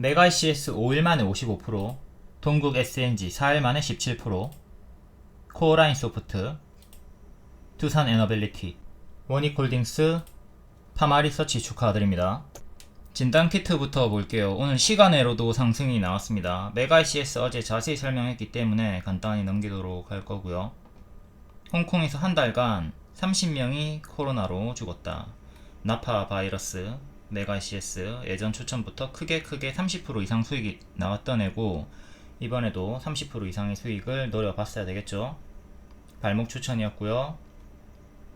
메가 ICS 5일 만에 55%, 동국 SNG 4일 만에 17%, 코어라인 소프트, 두산 에너빌리티, 원익홀딩스, 파마리서치 축하드립니다. 진단 키트부터 볼게요. 오늘 시간외로도 상승이 나왔습니다. 메가 ICS 어제 자세히 설명했기 때문에 간단히 넘기도록 할 거고요. 홍콩에서 한 달간 30명이 코로나로 죽었다. 나파 바이러스, 메가 ICS 예전 추천부터 크게 크게 30% 이상 수익이 나왔던 애고 이번에도 30% 이상의 수익을 노려봤어야 되겠죠. 발목 추천이었고요.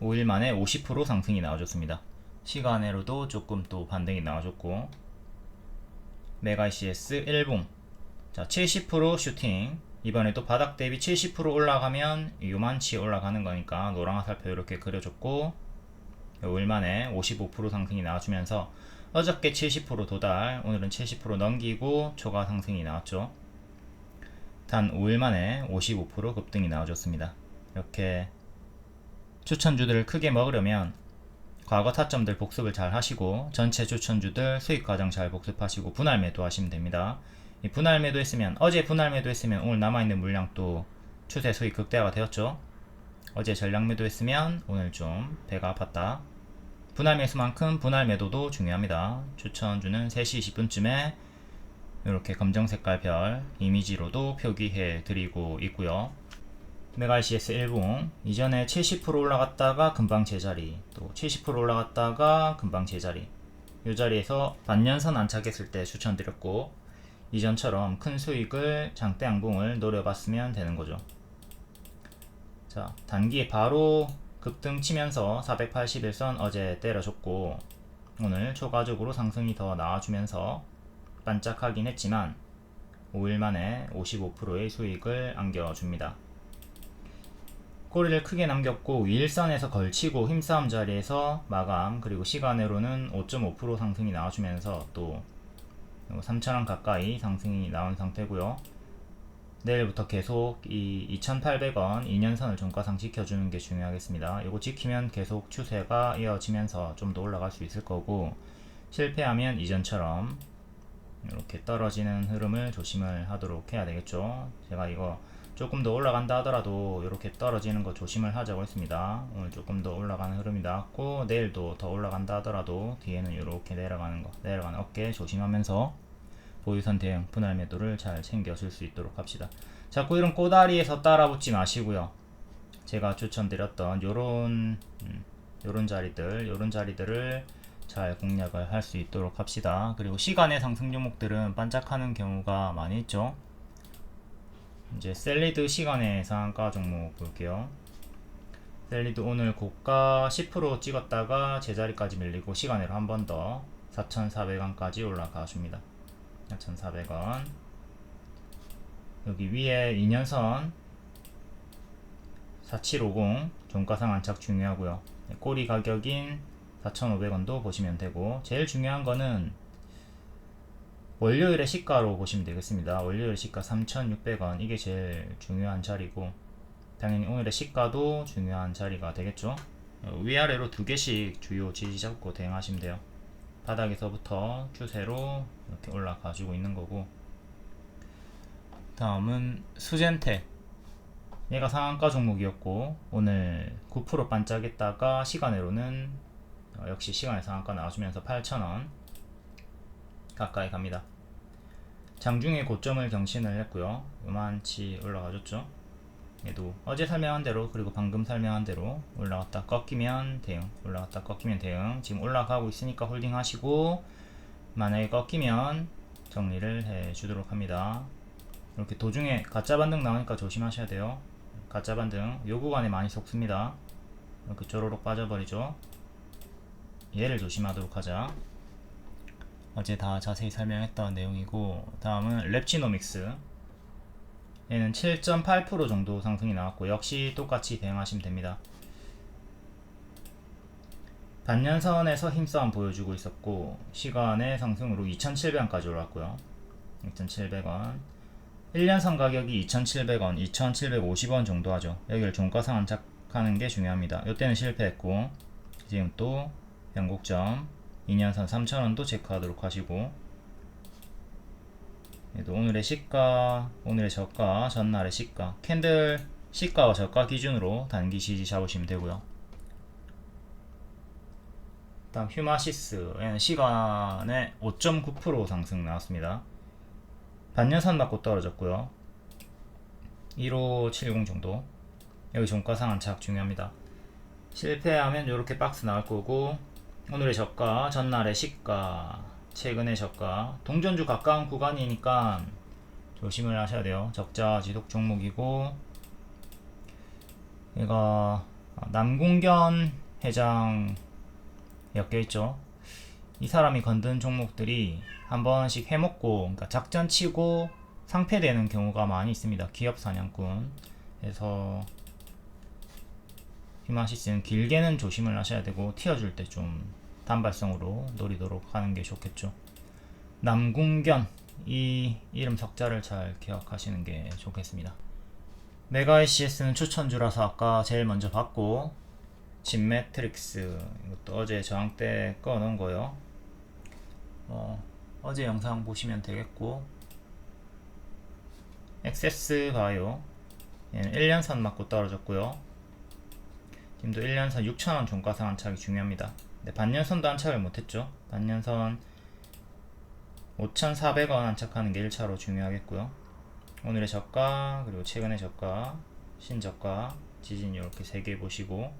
5일 만에 50% 상승이 나와줬습니다. 시간외로도 조금 또 반등이 나와줬고 메가 ICS 일봉 자, 70% 슈팅. 이번에도 바닥 대비 70% 올라가면 요만치 올라가는 거니까 노랑 화살표 이렇게 그려줬고 5일 만에 55% 상승이 나와주면서 어저께 70% 도달, 오늘은 70% 넘기고 초과 상승이 나왔죠. 단 5일 만에 55% 급등이 나와줬습니다. 이렇게 추천주들을 크게 먹으려면 과거 타점들 복습을 잘 하시고 전체 추천주들 수익 과정 잘 복습하시고 분할 매도 하시면 됩니다. 이 분할 매도 했으면 어제 분할 매도 했으면 오늘 남아있는 물량 또 추세 수익 극대화가 되었죠. 어제 전량 매도 했으면 오늘 좀 배가 아팠다. 분할 매수만큼 분할 매도도 중요합니다. 추천주는 3시 20분쯤에 이렇게 검정 색깔 별 이미지로도 표기해 드리고 있고요. 메갈CS 1봉 이전에 70% 올라갔다가 금방 제자리 또 70% 올라갔다가 금방 제자리 이 자리에서 반년선 안착했을 때 추천드렸고 이전처럼 큰 수익을 장대 양봉을 노려봤으면 되는 거죠 자 단기에 바로 급등 치면서 481선 어제 때려줬고 오늘 초과적으로 상승이 더 나와주면서 반짝하긴 했지만 5일 만에 55%의 수익을 안겨줍니다. 꼬리를 크게 남겼고 윌선에서 걸치고 힘싸움 자리에서 마감 그리고 시간으로는 5.5% 상승이 나와주면서 또 3,000원 가까이 상승이 나온 상태고요. 내일부터 계속 이 2,800원 2년선을 종가상 지켜주는 게 중요하겠습니다. 이거 지키면 계속 추세가 이어지면서 좀 더 올라갈 수 있을 거고 실패하면 이전처럼 이렇게 떨어지는 흐름을 조심을 하도록 해야 되겠죠. 제가 이거 조금 더 올라간다 하더라도 이렇게 떨어지는 거 조심을 하자고 했습니다. 오늘 조금 더 올라가는 흐름이 나왔고 내일도 더 올라간다 하더라도 뒤에는 이렇게 내려가는 거 내려가는 어깨 조심하면서 보유선 대응 분할 매도를 잘 챙겨줄 수 있도록 합시다. 자꾸 이런 꼬다리에서 따라붙지 마시고요. 제가 추천드렸던 요런 음, 요런 자리들 요런 자리들을 잘 공략을 할 수 있도록 합시다. 그리고 시간의 상승 종목들은 반짝하는 경우가 많이 있죠. 이제 셀리드 시간의 상한가 종목 볼게요. 셀리드 오늘 고가 10% 찍었다가 제자리까지 밀리고 시간으로 한 번 더 4,400원까지 올라가 줍니다. 4,400원. 여기 위에 2년선 4750 종가상 안착 중요하고요. 꼬리 가격인 4,500원도 보시면 되고 제일 중요한 거는 월요일의 시가로 보시면 되겠습니다. 월요일 시가 3,600원 이게 제일 중요한 자리고 당연히 오늘의 시가도 중요한 자리가 되겠죠. 어, 위아래로 두 개씩 주요 지지 잡고 대응하시면 돼요. 바닥에서부터 추세로 이렇게 올라가 주고 있는 거고 다음은 수젠테 얘가 상한가 종목이었고 오늘 9% 반짝했다가 시간으로는 어, 역시 시간의 상한가 나와주면서 8,000원 가까이 갑니다. 장중에 고점을 경신을 했고요. 요만치 올라가줬죠. 얘도 어제 설명한 대로 그리고 방금 설명한 대로 올라갔다 꺾이면 대응 올라갔다 꺾이면 대응. 지금 올라가고 있으니까 홀딩 하시고 만약에 꺾이면 정리를 해 주도록 합니다. 이렇게 도중에 가짜 반등 나오니까 조심하셔야 돼요. 가짜 반등 요 구간에 많이 속습니다. 이렇게 쪼로록 빠져버리죠. 얘를 조심하도록 하자. 어제 다 자세히 설명했던 내용이고 다음은 랩치노믹스 얘는 7.8% 정도 상승이 나왔고 역시 똑같이 대응하시면 됩니다. 반년선에서 힘싸움 보여주고 있었고 시간의 상승으로 2,700원까지 올랐고요. 2,700원 1년선 가격이 2,700원, 2,750원 정도 하죠. 여기를 종가상 안착하는 게 중요합니다. 이때는 실패했고 지금 또 변곡점 2년선 3,000원도 체크하도록 하시고 오늘의 시가, 오늘의 저가, 전날의 시가, 캔들 시가와 저가 기준으로 단기 지지 잡으시면 되고요. 다음 휴마시스에는 시간에 5.9% 상승 나왔습니다. 반년선 맞고 떨어졌고요. 1570 정도. 여기 종가상 안착 중요합니다. 실패하면 이렇게 박스 나올 거고 오늘의 저가, 전날의 시가, 최근의 저가, 동전주 가까운 구간이니까 조심을 하셔야 돼요. 적자 지속 종목이고 얘가 남궁견 회장 엮여있죠. 이 사람이 건든 종목들이 한 번씩 해먹고 그러니까 작전 치고 상패되는 경우가 많이 있습니다. 기업 사냥꾼. 그래서 히마시스는 길게는 조심을 하셔야 되고 튀어줄 때좀 단발성으로 노리도록 하는 게 좋겠죠. 남궁견 이 이름 석자를 잘 기억하시는 게 좋겠습니다. 메가 ICS는 추천주라서 아까 제일 먼저 봤고 진 매트릭스 이것도 어제 저항 때 꺼놓은 거요. 어, 어제 영상 보시면 되겠고 액세스 바이오 얘는 1년선 맞고 떨어졌고요. 지금도 1년선 6,000원 종가상 안착이 중요합니다. 네, 반년선도 안착을 못했죠. 반년선 5,400원 안착하는 게 1차로 중요하겠고요. 오늘의 저가 그리고 최근의 저가 신저가 지진 이렇게 3개 보시고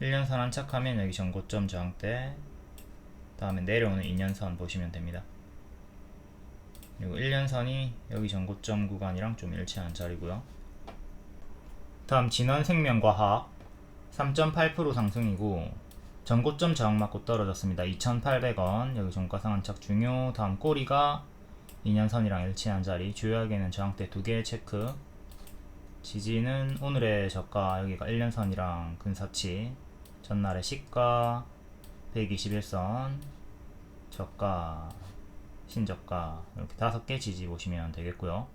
1년선 안착하면 여기 전고점 저항대 다음에 내려오는 2년선 보시면 됩니다. 그리고 1년선이 여기 전고점 구간이랑 좀 일치하는 자리고요. 다음 진원생명과학 3.8% 상승이고 전고점 저항 맞고 떨어졌습니다. 2,800원. 여기 종가상 안착 중요. 다음 꼬리가 2년선이랑 일치한 자리. 주요하게는 저항대 두 개 체크. 지지는 오늘의 저가. 여기가 1년선이랑 근사치. 전날의 시가 121선. 저가 신저가. 이렇게 다섯 개 지지 보시면 되겠고요.